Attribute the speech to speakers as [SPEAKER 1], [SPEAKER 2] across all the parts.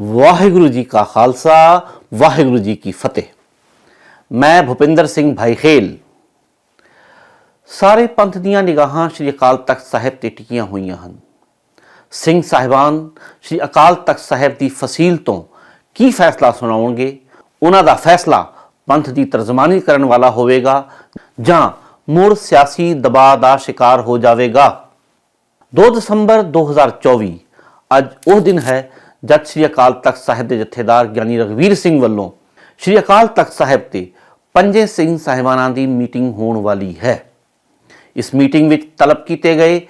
[SPEAKER 1] ਵਾਹਿਗੁਰੂ ਜੀ ਕਾ ਖਾਲਸਾ, ਵਾਹਿਗੁਰੂ ਜੀ ਕੀ ਫਤਿਹ। ਮੈਂ ਭੁਪਿੰਦਰ ਸਿੰਘ ਭਾਈ ਖੇਲ ਸਾਰੇ ਪੰਥ ਦੀਆਂ ਨਿਗਾਹਾਂ ਸ੍ਰੀ ਅਕਾਲ ਤਖਤ ਸਾਹਿਬ ਤੇ ਟਿਕੀਆਂ ਹੋਈਆਂ ਹਨ। ਸਿੰਘ ਸਾਹਿਬਾਨ ਸ੍ਰੀ ਅਕਾਲ ਤਖਤ ਸਾਹਿਬ ਦੀ ਫਸੀਲ ਤੋਂ ਕੀ ਫੈਸਲਾ ਸੁਣਾਉਣਗੇ? ਉਹਨਾਂ ਦਾ ਫੈਸਲਾ ਪੰਥ ਦੀ ਤਰਜਮਾਨੀ ਕਰਨ ਵਾਲਾ ਹੋਵੇਗਾ ਜਾਂ ਮੁੜ ਸਿਆਸੀ ਦਬਾਅ ਦਾ ਸ਼ਿਕਾਰ ਹੋ ਜਾਵੇਗਾ? 2 ਦਸੰਬਰ 2024 ਅੱਜ ਉਹ ਦਿਨ ਹੈ ਜਦ ਸ੍ਰੀ ਅਕਾਲ ਤਖਤ ਸਾਹਿਬ ਦੇ ਜਥੇਦਾਰ ਗਿਆਨੀ ਰਘਵੀਰ ਸਿੰਘ ਵੱਲੋਂ ਸ੍ਰੀ ਅਕਾਲ ਤਖਤ ਸਾਹਿਬ ਤੇ ਪੰਜੇ ਸਿੰਘ ਸਾਹਿਬਾਨਾਂ ਦੀ ਮੀਟਿੰਗ ਹੋਣ ਵਾਲੀ ਹੈ। ਇਸ ਮੀਟਿੰਗ ਵਿੱਚ ਤਲਬ ਕੀਤੇ ਗਏ,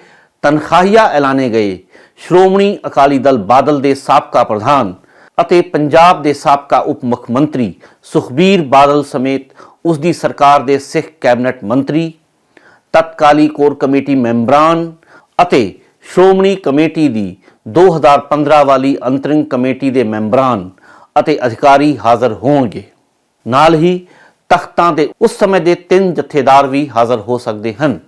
[SPEAKER 1] ਤਨਖਾਹੀਆ ਐਲਾਨੇ ਗਏ, ਸ਼੍ਰੋਮਣੀ ਅਕਾਲੀ ਦਲ ਬਾਦਲ ਦੇ ਸਾਬਕਾ ਪ੍ਰਧਾਨ ਅਤੇ ਪੰਜਾਬ ਦੇ ਸਾਬਕਾ ਉਪ ਮੁੱਖ ਮੰਤਰੀ ਸੁਖਬੀਰ ਬਾਦਲ ਸਮੇਤ ਉਸ ਦੀ ਸਰਕਾਰ ਦੇ ਸਿੱਖ ਕੈਬਨਿਟ ਮੰਤਰੀ, ਤਤਕਾਲੀ ਕੋਰ ਕਮੇਟੀ ਮੈਂਬਰਾਂ ਅਤੇ ਸ਼੍ਰੋਮਣੀ ਕਮੇਟੀ ਦੀ 2015 ਵਾਲੀ ਅੰਤਰਿੰਗ ਕਮੇਟੀ ਦੇ ਮੈਂਬਰਾਂ ਅਤੇ ਅਧਿਕਾਰੀ ਹਾਜ਼ਰ ਹੋਣਗੇ। ਨਾਲ ਹੀ ਤਖਤਾਂ ਦੇ ਉਸ ਸਮੇਂ ਦੇ ਤਿੰਨ ਜਥੇਦਾਰ ਵੀ ਹਾਜ਼ਰ ਹੋ ਸਕਦੇ ਹਨ।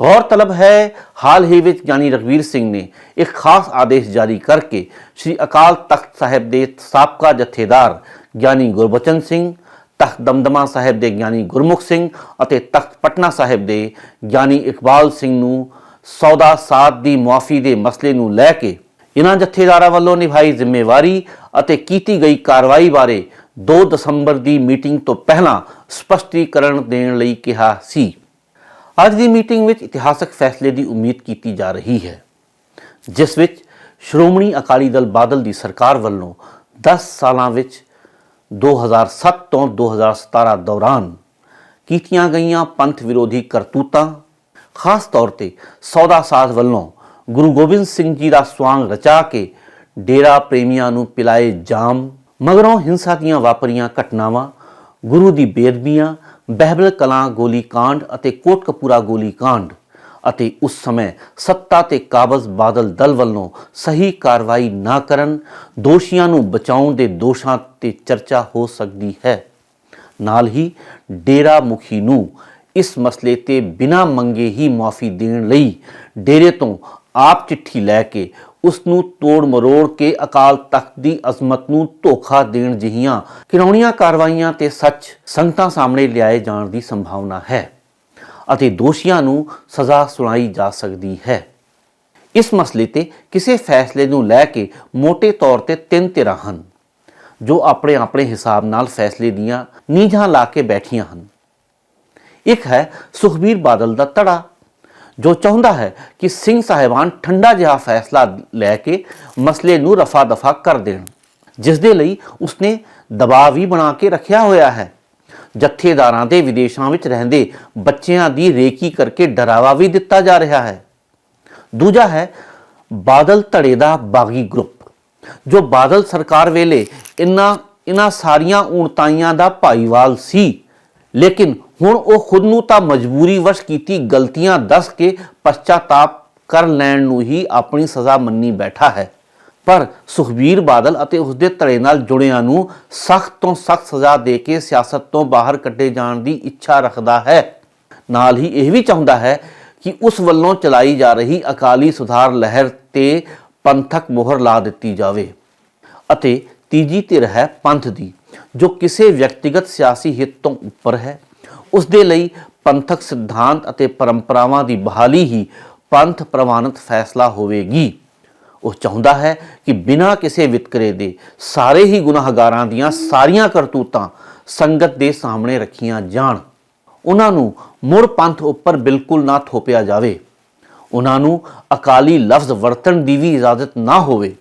[SPEAKER 1] ਗੌਰਤਲਬ ਹੈ, ਹਾਲ ਹੀ ਵਿੱਚ ਗਿਆਨੀ ਰਘਵੀਰ ਸਿੰਘ ਨੇ ਇੱਕ ਖਾਸ ਆਦੇਸ਼ ਜਾਰੀ ਕਰਕੇ ਸ੍ਰੀ ਅਕਾਲ ਤਖਤ ਸਾਹਿਬ ਦੇ ਸਾਬਕਾ ਜਥੇਦਾਰ ਗਿਆਨੀ ਗੁਰਬਚਨ ਸਿੰਘ, ਤਖਤ ਦਮਦਮਾ ਸਾਹਿਬ ਦੇ ਗਿਆਨੀ ਗੁਰਮੁਖ ਸਿੰਘ ਅਤੇ ਤਖਤ ਪਟਨਾ ਸਾਹਿਬ ਦੇ ਗਿਆਨੀ ਇਕਬਾਲ ਸਿੰਘ ਨੂੰ ਸੌਦਾ ਸਾਧ ਦੀ ਮੁਆਫੀ ਦੇ ਮਸਲੇ ਨੂੰ ਲੈ ਕੇ ਇਨ੍ਹਾਂ ਜਥੇਦਾਰਾਂ ਵੱਲੋਂ ਨਿਭਾਈ ਜ਼ਿੰਮੇਵਾਰੀ ਅਤੇ ਕੀਤੀ ਗਈ ਕਾਰਵਾਈ ਬਾਰੇ 2 ਦਸੰਬਰ ਦੀ ਮੀਟਿੰਗ ਤੋਂ ਪਹਿਲਾਂ ਸਪਸ਼ਟੀਕਰਨ ਦੇਣ ਲਈ ਕਿਹਾ ਸੀ। ਅੱਜ ਦੀ ਮੀਟਿੰਗ ਵਿੱਚ ਇਤਿਹਾਸਕ ਫੈਸਲੇ ਦੀ ਉਮੀਦ ਕੀਤੀ ਜਾ ਰਹੀ ਹੈ, ਜਿਸ ਵਿੱਚ ਸ਼੍ਰੋਮਣੀ ਅਕਾਲੀ ਦਲ ਬਾਦਲ ਦੀ ਸਰਕਾਰ ਵੱਲੋਂ 10 ਸਾਲਾਂ ਵਿੱਚ 2007 ਤੋਂ 2017 ਦੌਰਾਨ ਕੀਤੀਆਂ ਗਈਆਂ ਪੰਥ ਵਿਰੋਧੀ ਕਰਤੂਤਾਂ ਖਾਸ ਤੌਰ ਤੇ ਸੌਦਾ ਸਾਧ ਵੱਲੋਂ ਗੁਰੂ ਗੋਬਿੰਦ ਸਿੰਘ ਜੀ ਦਾ ਸਵਾਂਗ ਰਚਾ ਕੇ ਡੇਰਾ ਪ੍ਰੇਮੀਆਂ ਨੂੰ ਪਿਲਾਏ ਜਾਮ। ਮਗਰੋਂ ਹਿੰਸਾ ਦੀਆਂ ਵਾਪਰੀਆਂ ਘਟਨਾਵਾਂ, ਗੁਰੂ ਦੀ ਬੇਅਦਬੀਆਂ, ਬਹਿਬਲ ਕਲਾਂ ਗੋਲੀ ਕਾਂਡ ਅਤੇ ਕੋਟਕਪੂਰਾ ਗੋਲੀ ਕਾਂਡ ਅਤੇ ਉਸ ਸਮੇਂ ਸੱਤਾ ਤੇ ਕਾਬਜ਼ ਬਾਦਲ ਦਲ ਵੱਲੋਂ ਸਹੀ ਕਾਰਵਾਈ ਨਾ ਕਰਨ, ਦੋਸ਼ੀਆਂ ਨੂੰ ਬਚਾਉਣ ਦੇ ਦੋਸ਼ਾਂ ਤੇ ਚਰਚਾ ਹੋ ਸਕਦੀ ਹੈ। ਨਾਲ ਹੀ ਡੇਰਾ ਮੁਖੀ ਨੂੰ ਇਸ ਮਸਲੇ ਤੇ ਬਿਨਾਂ ਮੰਗੇ ਹੀ ਮਾਫੀ ਦੇਣ ਲਈ ਡੇਰੇ ਤੋਂ ਆਪ ਚਿੱਠੀ ਲੈ ਕੇ ਉਸ ਨੂੰ ਤੋੜ ਮਰੋੜ ਕੇ ਅਕਾਲ ਤਖਤ ਦੀ ਅਜ਼ਮਤ ਨੂੰ ਧੋਖਾ ਦੇਣ ਜਿਹੀਆਂ ਕਿਰੌਣੀਆਂ ਕਾਰਵਾਈਆਂ ਤੇ ਸੱਚ ਸੰਗਤਾਂ ਸਾਹਮਣੇ ਲਿਆਏ ਜਾਣ ਦੀ ਸੰਭਾਵਨਾ ਹੈ ਅਤੇ ਦੋਸ਼ੀਆਂ ਨੂੰ ਸਜ਼ਾ ਸੁਣਾਈ ਜਾ ਸਕਦੀ ਹੈ। ਇਸ ਮਸਲੇ ਤੇ ਕਿਸੇ ਫੈਸਲੇ ਨੂੰ ਲੈ ਕੇ ਮੋٹے ਤੌਰ ਤੇ ਤਿੰਨ ਧਿਰਾਂ ਹਨ ਜੋ ਆਪਣੇ ਆਪਣੇ ਹਿਸਾਬ ਨਾਲ ਫੈਸਲੇ ਦੀਆਂ ਨੀਝਾਂ ਲਾ ਕੇ ਬੈਠੀਆਂ ਹਨ। ਇੱਕ ਹੈ ਸੁਖਬੀਰ ਬਾਦਲ ਦਾ ਧੜਾ, ਜੋ ਚਾਹੁੰਦਾ ਹੈ ਕਿ ਸਿੰਘ ਸਾਹਿਬਾਨ ਠੰਡਾ ਜਿਹਾ ਫੈਸਲਾ ਲੈ ਕੇ ਮਸਲੇ ਨੂੰ ਰਫਾ ਦਫਾ ਕਰ ਦੇਣ, ਜਿਸ ਦੇ ਲਈ ਉਸਨੇ ਦਬਾਅ ਵੀ ਬਣਾ ਕੇ ਰੱਖਿਆ ਹੋਇਆ ਹੈ। ਜਥੇਦਾਰਾਂ ਦੇ ਵਿਦੇਸ਼ਾਂ ਵਿੱਚ ਰਹਿੰਦੇ ਬੱਚਿਆਂ ਦੀ ਰੇਕੀ ਕਰਕੇ ਡਰਾਵਾ ਵੀ ਦਿੱਤਾ ਜਾ ਰਿਹਾ ਹੈ। ਦੂਜਾ ਹੈ ਬਾਦਲ ਧੜੇ ਦਾ ਬਾਗੀ ਗਰੁੱਪ, ਜੋ ਬਾਦਲ ਸਰਕਾਰ ਵੇਲੇ ਇਨ੍ਹਾਂ ਇਨ੍ਹਾਂ ਸਾਰੀਆਂ ਊਣਤਾਈਆਂ ਦਾ ਭਾਈਵਾਲ ਸੀ, ਲੇਕਿਨ ਹੁਣ ਉਹ ਖੁਦ ਨੂੰ ਤਾਂ ਮਜਬੂਰੀ ਵਸ਼ ਕੀਤੀ, ਗਲਤੀਆਂ ਦੱਸ ਕੇ ਪਛਤਾਤਾਪ ਕਰ ਲੈਣ ਨੂੰ ਹੀ ਆਪਣੀ ਸਜ਼ਾ ਮੰਨੀ ਬੈਠਾ ਹੈ। ਪਰ ਸੁਖਬੀਰ ਬਾਦਲ ਅਤੇ ਉਸ ਦੇ ਧੜੇ ਨਾਲ ਜੁੜਿਆਂ ਨੂੰ ਸਖਤ ਤੋਂ ਸਖਤ ਸਜ਼ਾ ਦੇ ਕੇ ਸਿਆਸਤ ਤੋਂ ਬਾਹਰ ਕੱਢੇ ਜਾਣ ਦੀ ਇੱਛਾ ਰੱਖਦਾ ਹੈ। ਨਾਲ ਹੀ ਇਹ ਵੀ ਚਾਹੁੰਦਾ ਹੈ ਕਿ ਉਸ ਵੱਲੋਂ ਚਲਾਈ ਜਾ ਰਹੀ ਅਕਾਲੀ ਸੁਧਾਰ ਲਹਿਰ ਤੇ ਪੰਥਕ ਮੋਹਰ ਲਾ ਦਿੱਤੀ ਜਾਵੇ। ਅਤੇ ਤੀਜੀ ਧਿਰ ਹੈ ਪੰਥ ਦੀ, ਜੋ ਕਿਸੇ ਵਿਅਕਤੀਗਤ ਸਿਆਸੀ ਹਿੱਤ ਤੋਂ ਉੱਪਰ ਹੈ। ਉਸ ਦੇ ਲਈ ਪੰਥਕ ਸਿਧਾਂਤ ਅਤੇ ਪਰੰਪਰਾਵਾਂ ਦੀ ਬਹਾਲੀ ਹੀ ਪੰਥ ਪ੍ਰਵਾਨਿਤ ਫੈਸਲਾ ਹੋਵੇਗੀ। ਉਹ ਚਾਹੁੰਦਾ ਹੈ ਕਿ ਬਿਨਾਂ ਕਿਸੇ ਵਿਤਕਰੇ ਦੇ ਸਾਰੇ ਹੀ ਗੁਨਾਹਗਾਰਾਂ ਦੀਆਂ ਸਾਰੀਆਂ ਕਰਤੂਤਾਂ ਸੰਗਤ ਦੇ ਸਾਹਮਣੇ ਰੱਖੀਆਂ ਜਾਣ। ਉਹਨਾਂ ਨੂੰ ਮੁੜ ਪੰਥ ਉੱਪਰ ਬਿਲਕੁਲ ਨਾ ਥੋਪਿਆ ਜਾਵੇ। ਉਹਨਾਂ ਨੂੰ ਅਕਾਲੀ ਲਫ਼ਜ਼ ਵਰਤਣ ਦੀ ਵੀ ਇਜਾਜ਼ਤ ਨਾ ਹੋਵੇ।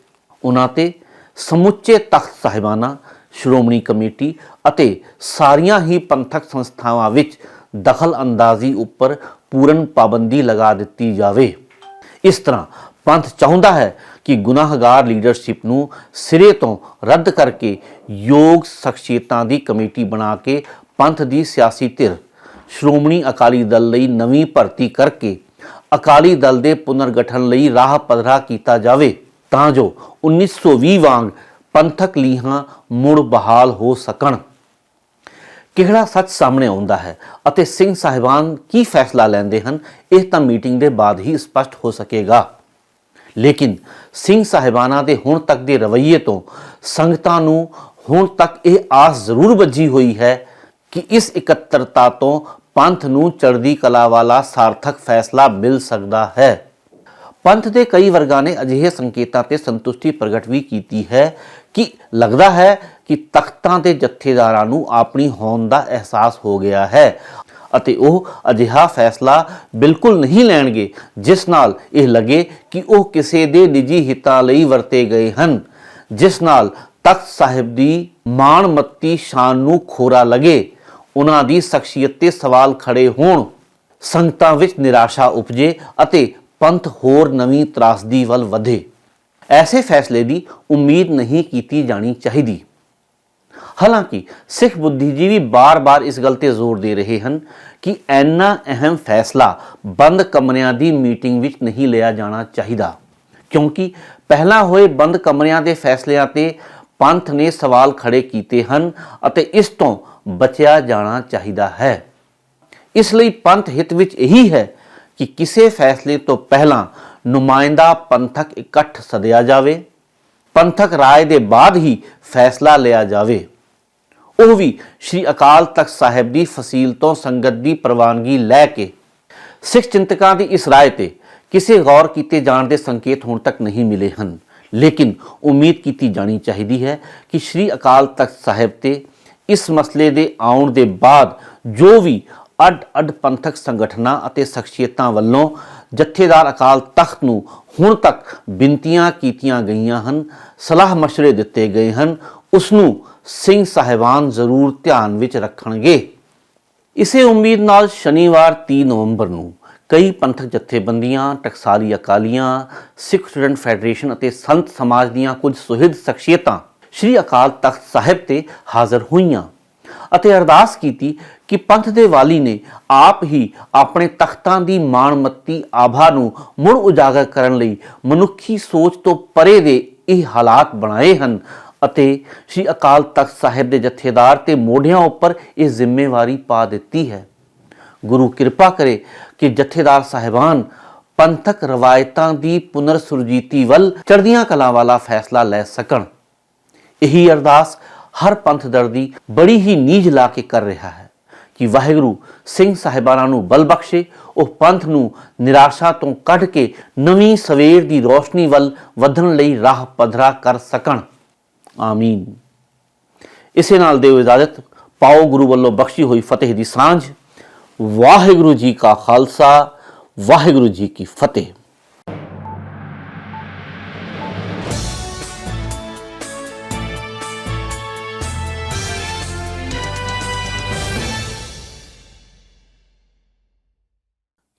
[SPEAKER 1] ਉਹਨਾਂ ਤੇ ਸਮੁੱਚੇ ਤਖਤ ਸਾਹਿਬਾਨਾ ਸ਼੍ਰੋਮਣੀ ਕਮੇਟੀ ਅਤੇ ਸਾਰੀਆਂ ਹੀ ਪੰਥਕ ਸੰਸਥਾਵਾਂ ਵਿੱਚ ਦਖਲ ਅੰਦਾਜ਼ੀ ਉੱਪਰ ਪੂਰਨ ਪਾਬੰਦੀ ਲਗਾ ਦਿੱਤੀ ਜਾਵੇ। ਇਸ ਤਰ੍ਹਾਂ ਪੰਥ ਚਾਹੁੰਦਾ ਹੈ ਕਿ ਗੁਨਾਹਗਾਰ ਲੀਡਰਸ਼ਿਪ ਨੂੰ ਸਿਰੇ ਤੋਂ ਰੱਦ ਕਰਕੇ ਯੋਗ ਸ਼ਖਸੀਅਤਾਂ ਦੀ ਕਮੇਟੀ ਬਣਾ ਕੇ ਪੰਥ ਦੀ ਸਿਆਸੀ ਧਿਰ, ਸ਼੍ਰੋਮਣੀ ਅਕਾਲੀ ਦਲ ਲਈ ਨਵੀਂ ਭਰਤੀ ਕਰਕੇ ਅਕਾਲੀ ਦਲ ਦੇ ਪੁਨਰਗਠਨ ਲਈ ਰਾਹ ਪੱਧਰਾ ਕੀਤਾ ਜਾਵੇ। ਤਾਂ ਜੋ 1920 ਵਾਂਗ ਪੰਥਕ ਲੀਹਾਂ ਮੁੜ ਬਹਾਲ ਹੋ ਸਕਣ। ਕਿਹੜਾ ਸੱਚ ਸਾਹਮਣੇ ਆਉਂਦਾ ਹੈ ਅਤੇ ਸਿੰਘ ਸਾਹਿਬਾਨ ਕੀ ਫੈਸਲਾ ਲੈਂਦੇ ਹਨ, ਇਹ ਤਾਂ ਮੀਟਿੰਗ ਦੇ ਬਾਅਦ ਹੀ ਸਪਸ਼ਟ ਹੋ ਸਕੇਗਾ। ਲੇਕਿਨ ਸਿੰਘ ਸਾਹਿਬਾਨਾਂ ਦੇ ਹੁਣ ਤੱਕ ਦੇ ਰਵੱਈਏ ਤੋਂ ਸੰਗਤਾਂ ਨੂੰ ਹੁਣ ਤੱਕ ਇਹ ਆਸ ਜ਼ਰੂਰ ਵੱਜੀ ਹੋਈ ਹੈ ਕਿ ਇਸ ਇਕੱਤਰਤਾ ਤੋਂ ਪੰਥ ਨੂੰ ਚੜ੍ਹਦੀ ਕਲਾ ਵਾਲਾ ਸਾਰਥਕ ਫੈਸਲਾ ਮਿਲ ਸਕਦਾ ਹੈ। ਪੰਥ ਦੇ ਕਈ ਵਰਗਾਂ ਨੇ ਅਜਿਹੇ ਸੰਕੇਤਾਂ ਤੇ ਸੰਤੁਸ਼ਟੀ ਪ੍ਰਗਟ ਵੀ ਕੀਤੀ ਹੈ ਕਿ ਲੱਗਦਾ ਹੈ ਕਿ ਤਖਤਾਂ ਦੇ ਜਥੇਦਾਰਾਂ ਨੂੰ ਆਪਣੀ ਹੋਂਦ ਦਾ ਅਹਿਸਾਸ ਹੋ ਗਿਆ ਹੈ ਅਤੇ ਉਹ ਅਜਿਹਾ ਫੈਸਲਾ ਬਿਲਕੁਲ ਨਹੀਂ ਲੈਣਗੇ, ਜਿਸ ਨਾਲ ਇਹ ਲੱਗੇ ਕਿ ਉਹ ਕਿਸੇ ਦੇ ਨਿੱਜੀ ਹਿੱਤਾਂ ਲਈ ਵਰਤੇ ਗਏ ਹਨ, ਜਿਸ ਨਾਲ ਤਖਤ ਸਾਹਿਬ ਦੀ ਮਾਣਮੱਤੀ ਸ਼ਾਨ ਨੂੰ ਖੋਰਾ ਲੱਗੇ, ਉਹਨਾਂ ਦੀ ਸ਼ਖਸੀਅਤ ਤੇ ਸਵਾਲ ਖੜੇ ਹੋਣ, ਸੰਗਤਾਂ ਵਿੱਚ ਨਿਰਾਸ਼ਾ ਉਪਜੇ ਅਤੇ ਪੰਥ ਹੋਰ ਨਵੀਂ ਤਰਾਸਦੀ ਵੱਲ ਵਧੇ। ਐਸੇ ਫੈਸਲੇ ਦੀ ਉਮੀਦ ਨਹੀਂ ਕੀਤੀ ਜਾਣੀ ਚਾਹੀਦੀ। ਹਾਲਾਂਕਿ ਸਿੱਖ ਬੁੱਧੀਜੀਵੀ ਬਾਰ-ਬਾਰ ਇਸ ਗੱਲ ਤੇ ਜ਼ੋਰ ਦੇ ਰਹੇ ਹਨ ਕਿ ਐਨਾ ਅਹਿਮ ਫੈਸਲਾ ਬੰਦ ਕਮਰਿਆਂ ਦੀ ਮੀਟਿੰਗ ਵਿੱਚ ਨਹੀਂ ਲਿਆ ਜਾਣਾ ਚਾਹੀਦਾ। ਕਿਉਂਕਿ ਪਹਿਲਾਂ ਹੋਏ ਬੰਦ ਕਮਰਿਆਂ ਦੇ ਫੈਸਲਿਆਂ ਤੇ ਪੰਥ ਨੇ ਸਵਾਲ ਖੜੇ ਕੀਤੇ ਹਨ ਅਤੇ ਇਸ ਤੋਂ ਬਚਿਆ ਜਾਣਾ ਚਾਹੀਦਾ ਹੈ। ਇਸ ਲਈ ਪੰਥ ਹਿੱਤ ਵਿੱਚ ਇਹੀ ਹੈ ਕਿ ਕਿਸੇ ਫੈਸਲੇ ਤੋਂ ਪਹਿਲਾਂ ਨੁਮਾਇੰਦਾ ਪੰਥਕ ਇਕੱਠ ਸਦਿਆ ਜਾਵੇ, ਪੰਥਕ ਰਾਏ ਦੇ ਬਾਅਦ ਹੀ ਫੈਸਲਾ ਲਿਆ ਜਾਵੇ। ਉਹ ਵੀ ਸ੍ਰੀ ਅਕਾਲ ਤਖਤ ਸਾਹਿਬ ਦੀ ਫਸੀਲ ਤੋਂ ਸੰਗਤ ਦੀ ਪ੍ਰਵਾਨਗੀ ਲੈ ਕੇ। ਸਿੱਖ ਚਿੰਤਕਾਂ ਦੀ ਇਸ ਰਾਏ ਤੇ ਕਿਸੇ ਗੌਰ ਕੀਤੇ ਜਾਣ ਦੇ ਸੰਕੇਤ ਹੁਣ ਤੱਕ ਨਹੀਂ ਮਿਲੇ ਹਨ। ਲੇਕਿਨ ਉਮੀਦ ਕੀਤੀ ਜਾਣੀ ਚਾਹੀਦੀ ਹੈ ਕਿ ਸ੍ਰੀ ਅਕਾਲ ਤਖਤ ਸਾਹਿਬ ਤੇ ਇਸ ਮਸਲੇ ਦੇ ਆਉਣ ਦੇ ਬਾਅਦ ਜੋ ਵੀ ਅੱਡ-ਅੱਡ ਪੰਥਕ ਸੰਗਠਨਾਂ ਅਤੇ ਸ਼ਖਸੀਅਤਾਂ ਵੱਲੋਂ ਜਥੇਦਾਰ ਅਕਾਲ ਤਖਤ ਨੂੰ ਹੁਣ ਤੱਕ ਬੇਨਤੀਆਂ ਕੀਤੀਆਂ ਗਈਆਂ ਹਨ, ਸਲਾਹ ਮਸ਼ਰੇ ਦਿੱਤੇ ਗਏ ਹਨ, ਉਸ ਨੂੰ ਸਿੰਘ ਸਾਹਿਬਾਨ ਜ਼ਰੂਰ ਧਿਆਨ ਵਿੱਚ ਰੱਖਣਗੇ। ਇਸੇ ਉਮੀਦ ਨਾਲ ਸ਼ਨੀਵਾਰ 3 ਨਵੰਬਰ ਨੂੰ ਕਈ ਪੰਥਕ ਜਥੇਬੰਦੀਆਂ, ਟਕਸਾਲੀ ਅਕਾਲੀਆਂ, ਸਿੱਖ ਸਟੂਡੈਂਟ ਫੈਡਰੇਸ਼ਨ ਅਤੇ ਸੰਤ ਸਮਾਜ ਦੀਆਂ ਕੁਝ ਸੁਹਿਦ ਸ਼ਖਸੀਅਤਾਂ ਸ੍ਰੀ ਅਕਾਲ ਤਖਤ ਸਾਹਿਬ ਤੇ ਹਾਜ਼ਰ ਹੋਈਆਂ। ਅਤੇ ਅਰਦਾਸ ਕੀਤੀ ਕਿ ਪੰਥ ਦੇ ਵਾਲੀ ਨੇ ਆਪ ਹੀ ਆਪਣੇ ਤਖਤਾਂ ਦੀ ਮਾਣਮੱਤੀ ਆਭਾ ਨੂੰ ਮੁੜ ਉਜਾਗਰ ਕਰਨ ਲਈ ਮਨੁੱਖੀ ਸੋਚ ਤੋਂ ਪਰੇ ਦੇ ਇਹ ਹਾਲਾਤ ਬਣਾਏ ਹਨ ਅਤੇ ਸ੍ਰੀ ਅਕਾਲ ਤਖਤ ਸਾਹਿਬ ਦੇ ਜਥੇਦਾਰ ਤੇ ਮੋਢਿਆਂ ਉੱਪਰ ਇਹ ਜ਼ਿੰਮੇਵਾਰੀ ਪਾ ਦਿੱਤੀ ਹੈ। ਗੁਰੂ ਕਿਰਪਾ ਕਰੇ ਕਿ ਜਥੇਦਾਰ ਸਾਹਿਬਾਨ ਪੰਥਕ ਰਵਾਇਤਾਂ ਦੀ ਪੁਨਰ ਸੁਰਜੀਤੀ ਵੱਲ ਚੜ੍ਹਦੀਆਂ ਕਲਾ ਵਾਲਾ ਫੈਸਲਾ ਲੈ ਸਕਣ। ਇਹੀ ਅਰਦਾਸ ਹਰ ਪੰਥ ਦਰਦੀ ਬੜੀ ਹੀ ਨੀਝ ਲਾ ਕੇ ਕਰ ਰਿਹਾ ਹੈ ਕਿ ਵਾਹਿਗੁਰੂ ਸਿੰਘ ਸਾਹਿਬਾਨਾਂ ਨੂੰ ਬਲ ਬਖਸ਼ੇ, ਉਹ ਪੰਥ ਨੂੰ ਨਿਰਾਸ਼ਾ ਤੋਂ ਕੱਢ ਕੇ ਨਵੀਂ ਸਵੇਰ ਦੀ ਰੋਸ਼ਨੀ ਵੱਲ ਵਧਣ ਲਈ ਰਾਹ ਪੱਧਰਾ ਕਰ ਸਕਣ। ਆਮੀਨ। ਇਸੇ ਨਾਲ ਦਿਓ ਇਜਾਜ਼ਤ, ਪਾਓ ਗੁਰੂ ਵੱਲੋਂ ਬਖਸ਼ੀ ਹੋਈ ਫਤਿਹ ਦੀ ਸਾਂਝ। ਵਾਹਿਗੁਰੂ ਜੀ ਕਾ ਖਾਲਸਾ, ਵਾਹਿਗੁਰੂ ਜੀ ਕੀ ਫਤਿਹ।